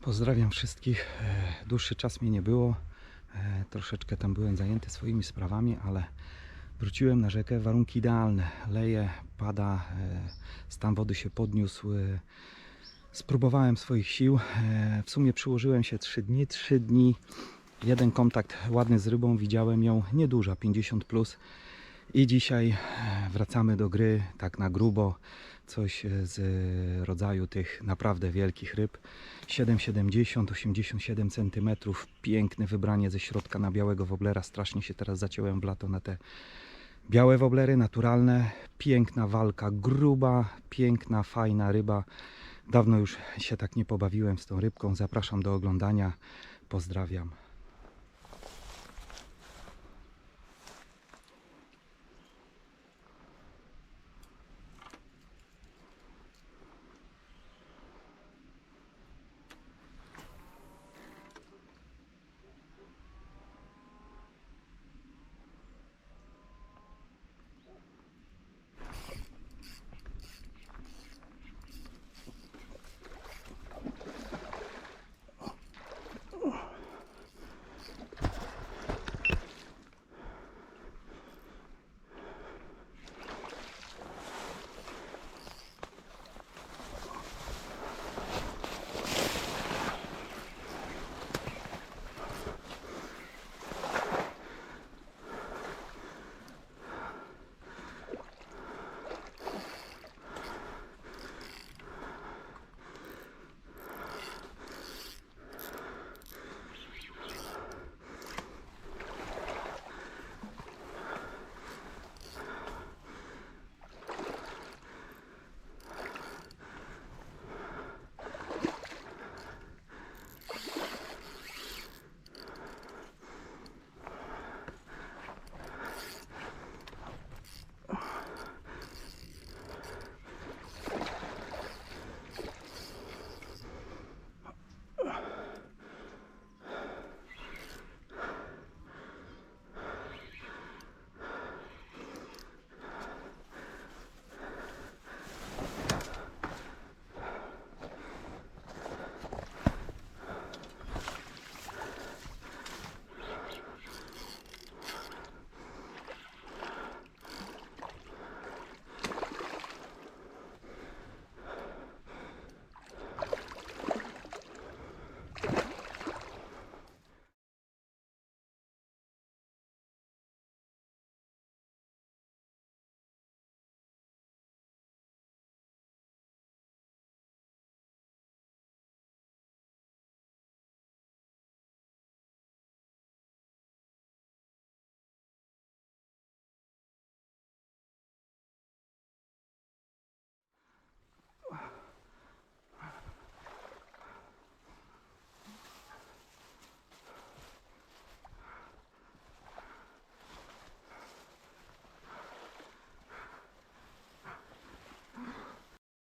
Pozdrawiam wszystkich. E, Dłuższy czas mnie nie było. E, Troszeczkę tam byłem zajęty swoimi sprawami, ale wróciłem na rzekę. Warunki idealne. Leje, pada, e, stan wody się podniósł. Spróbowałem swoich sił. W sumie przyłożyłem się 3 dni. 3 dni. Jeden kontakt ładny z rybą. Widziałem ją nieduża, 50 plus. I dzisiaj wracamy do gry tak na grubo. Coś e, z rodzaju tych naprawdę wielkich ryb. 7,70, 87 cm. Piękne wybranie ze środka na białego woblera. Strasznie się teraz zaciąłem w lato na te białe woblery, naturalne. Piękna walka, gruba, piękna, fajna ryba. Dawno już się tak nie pobawiłem z tą rybką. Zapraszam do oglądania. Pozdrawiam.